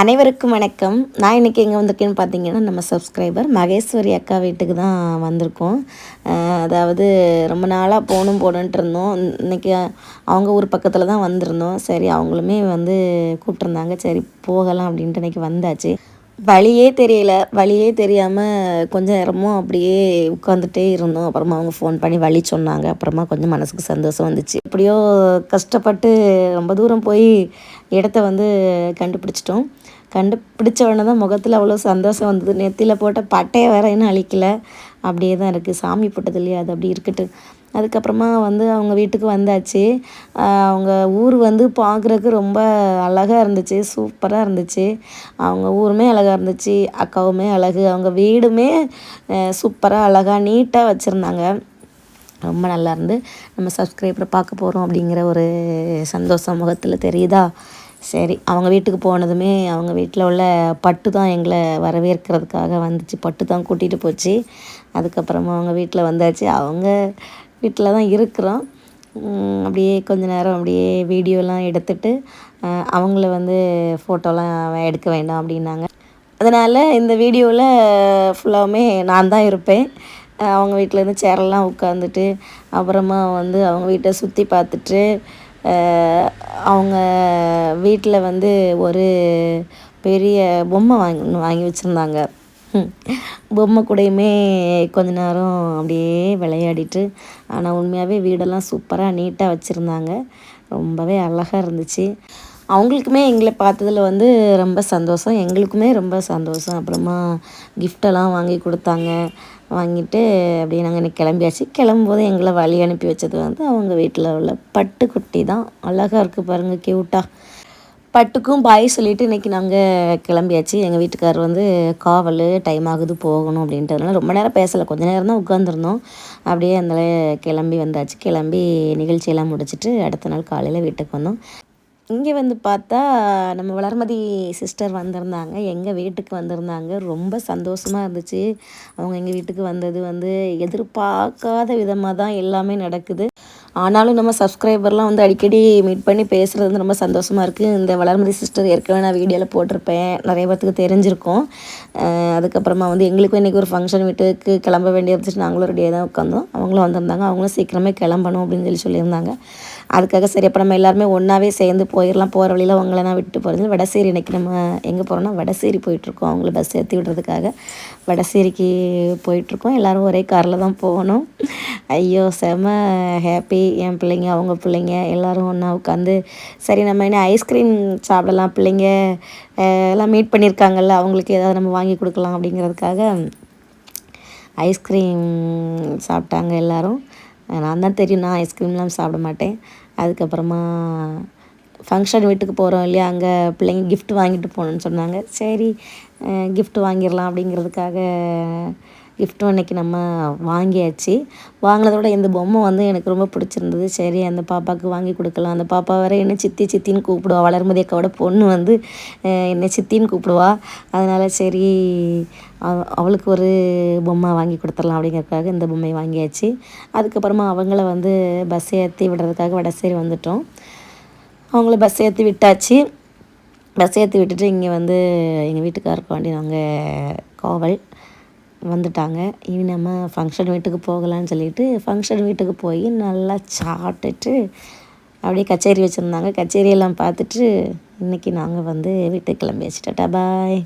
அனைவருக்கும் வணக்கம். நான் இன்றைக்கி எங்கே வந்திருக்கேன்னு பார்த்தீங்கன்னா நம்ம சப்ஸ்கிரைபர் மகேஸ்வரி அக்கா வீட்டுக்கு தான் வந்திருக்கோம். அதாவது ரொம்ப நாளாக போகணும் போகணுன்ட்டு இருந்தோம். இன்றைக்கி அவங்க ஊர் பக்கத்தில் தான் வந்திருந்தோம். சரி அவங்களுமே வந்து கூப்பிட்ருந்தாங்க சரி போகலாம் அப்படின்ட்டு இன்றைக்கி வந்தாச்சு. வழியே தெரியல. வழியே தெரியாமல் கொஞ்ச நேரமும் அப்படியே உட்காந்துட்டே இருந்தோம். அப்புறமா அவங்க ஃபோன் பண்ணி வழி சொன்னாங்க. அப்புறமா கொஞ்சம் மனசுக்கு சந்தோஷம் வந்துச்சு. எப்படியோ கஷ்டப்பட்டு ரொம்ப தூரம் போய் இடத்த வந்து கண்டுபிடிச்சிட்டோம். கண்டுபிடிச்ச உடனே தான் முகத்தில் அவ்வளோ சந்தோஷம் வந்தது. நெத்தியில் போட்ட பட்டையை வேற இன்னும் அழிக்கல. அப்படியே தான் இருக்குது சாமி போட்டது இல்லையா? அது அப்படி இருக்கட்டு அதுக்கப்புறமா வந்து அவங்க வீட்டுக்கு வந்தாச்சு. அவங்க ஊர் வந்து பார்க்குறக்கு ரொம்ப அழகாக இருந்துச்சு. சூப்பராக இருந்துச்சு. அவங்க ஊருமே அழகாக இருந்துச்சு. அக்காவுமே அழகு. அவங்க வீடுமே சூப்பராக அழகாக நீட்டாக வச்சுருந்தாங்க. ரொம்ப நல்லா இருந்து நம்ம சப்ஸ்கிரைபரை பார்க்க போகிறோம் அப்படிங்கிற ஒரு சந்தோஷம் முகத்தில் தெரியுதா? சரி அவங்க வீட்டுக்கு போனதுமே அவங்க வீட்டில் உள்ள பட்டு தான் எங்களை வரவேற்கிறதுக்காக வந்துச்சு. பட்டு தான் கூட்டிகிட்டு போச்சு. அதுக்கப்புறமா அவங்க வீட்டில் வந்தாச்சு. அவங்க வீட்டில் தான் இருக்கிறோம். அப்படியே கொஞ்ச நேரம் அப்படியே வீடியோலாம் எடுத்துட்டு அவங்கள வந்து ஃபோட்டோலாம் எடுக்க வேண்டாம் அப்படின்னாங்க. அதனால் இந்த வீடியோவில் ஃபுல்லாகவுமே நான் தான் இருப்பேன். அவங்க வீட்டிலேருந்து சேரெல்லாம் உட்காந்துட்டு அப்புறமா வந்து அவங்க வீட்டை சுற்றி பார்த்துட்டு அவங்க வீட்டில் வந்து ஒரு பெரிய பொம்மை வாங்கி வாங்கி வச்சுருந்தாங்க. பொம்மை கூடயுமே கொஞ்ச நேரம் அப்படியே விளையாடிட்டு ஆனால் உண்மையாகவே வீடெல்லாம் சூப்பராக நீட்டாக வச்சுருந்தாங்க. ரொம்பவே அழகாக இருந்துச்சு. அவங்களுக்குமே எங்களை பார்த்ததில் வந்து ரொம்ப சந்தோஷம். எங்களுக்குமே ரொம்ப சந்தோஷம். அப்புறமா கிஃப்டெல்லாம் வாங்கி கொடுத்தாங்க. வாங்கிட்டு அப்படியே நாங்கள் இன்றைக்கி கிளம்பியாச்சு. கிளம்பும்போது எங்களை வழி அனுப்பி வச்சது வந்து அவங்க வீட்டில் உள்ள பட்டுக்குட்டி தான். அழகாக இருக்குது பாருங்கள் க்யூட்டாக பட்டுக்கும் பாய் சொல்லிவிட்டு இன்றைக்கி நாங்கள் கிளம்பியாச்சு. எங்கள் வீட்டுக்கார் வந்து காவல் டைம் ஆகுது போகணும் அப்படின்றதுனால ரொம்ப நேரம் பேசலை. கொஞ்ச நேரம் தான் உட்காந்துருந்தோம் அப்படியே அந்த கிளம்பி வந்தாச்சு. கிளம்பி நிகழ்ச்சியெல்லாம் முடிச்சுட்டு அடுத்த நாள் காலையில் வீட்டுக்கு வந்தோம். இங்கே வந்து பார்த்தா நம்ம வளர்மதி சிஸ்டர் வந்திருந்தாங்க. எங்கள் வீட்டுக்கு வந்திருந்தாங்க. ரொம்ப சந்தோஷமாக இருந்துச்சு. அவங்க எங்கள் வீட்டுக்கு வந்தது வந்து எதிர்பார்க்காத விதமாக தான் எல்லாமே நடக்குது. ஆனாலும் நம்ம சப்ஸ்கிரைபர்லாம் வந்து அடிக்கடி மீட் பண்ணி பேசுகிறது வந்து ரொம்ப சந்தோஷமாக இருக்குது இந்த வளர்மதி சிஸ்டர் ஏற்கனவே நான் வீடியோவில் போட்டிருப்பேன். நிறைய பேர்த்துக்கு தெரிஞ்சிருக்கோம். அதுக்கப்புறமா வந்து எங்களுக்கும் இன்றைக்கி ஒரு ஃபங்க்ஷன் வீட்டுக்கு கிளம்ப வேண்டிய இருந்துச்சு. நாங்களும் ரெடியாக தான் உட்காந்தோம். அவங்களும் வந்திருந்தாங்க. அவங்களும் சீக்கிரமே கிளம்பணும் அப்படின்னு சொல்லி சொல்லியிருந்தாங்க. அதுக்காக சரி அப்போ நம்ம எல்லாருமே ஒன்றாவே சேர்ந்து போயிடலாம் போகிற வழியில் அவங்கள நான் விட்டு போகிறது வடசேரி இன்றைக்கி நம்ம எங்கே போகிறோம்னா வடசேரி போயிட்டுருக்கோம். அவங்கள பஸ் ஏற்றி விடுறதுக்காக வடசேரிக்கு போயிட்டுருக்கோம். எல்லோரும் ஒரே காரில் தான் போகணும். ஐயோ செம ஹாப்பி என் பிள்ளைங்க அவங்க பிள்ளைங்க எல்லோரும் ஒன்றா உட்காந்து சரி நம்ம என்ன ஐஸ்கிரீம் சாப்பிடலாம் பிள்ளைங்க எல்லாம் மீட் பண்ணியிருக்காங்கல்ல அவங்களுக்கு ஏதாவது நம்ம வாங்கி கொடுக்கலாம் அப்படிங்கிறதுக்காக ஐஸ்கிரீம் சாப்பிட்டாங்க எல்லோரும். நான் தான் தெரியும் நான் ஐஸ்கிரீம்லாம் சாப்பிட மாட்டேன். அதுக்கப்புறமா ஃபங்க்ஷன் வீட்டுக்கு போகிறோம் இல்லையா அங்கே பிள்ளைங்க கிஃப்ட் வாங்கிட்டு போகணுன்னு சொன்னாங்க. சரி கிஃப்ட் வாங்கிடலாம் அப்படிங்கிறதுக்காக கிஃப்ட்டும் அன்றைக்கி நம்ம வாங்கியாச்சு. வாங்கினதோட இந்த பொம்மை வந்து எனக்கு ரொம்ப பிடிச்சிருந்தது. சரி அந்த பாப்பாவுக்கு வாங்கி கொடுக்கலாம். அந்த பாப்பா வேறு என்ன சித்தி சித்தின்னு கூப்பிடுவா. வளர்மதி அக்காவோட பொண்ணு வந்து என்னை சித்தின்னு கூப்பிடுவா. அதனால் சரி அவளுக்கு ஒரு பொம்மை வாங்கி கொடுத்துடலாம் அப்படிங்கிறதுக்காக இந்த பொம்மையை வாங்கியாச்சு. அதுக்கப்புறமா அவங்கள வந்து பஸ் ஏற்றி விடுறதுக்காக வடசேரி வந்துட்டோம். அவங்கள பஸ் ஏற்றி விட்டாச்சு. பஸ் ஏற்றி விட்டுட்டு இங்கே வந்து எங்கள் வீட்டுக்காருக்கு வேண்டி நாங்கள் கோவல். வந்துட்டாங்க. இனி நம்ம ஃபங்க்ஷன் வீட்டுக்கு போகலான்னு சொல்லிட்டு ஃபங்க்ஷன் வீட்டுக்கு போய் நல்லா சாப்பிட்டுட்டு அப்படியே கச்சேரி வச்சுருந்தாங்க. கச்சேரியெல்லாம் பார்த்துட்டு இன்றைக்கி நாங்கள் வந்து வீட்டுக்கு கிளம்பி வச்சுட்டா பாய்.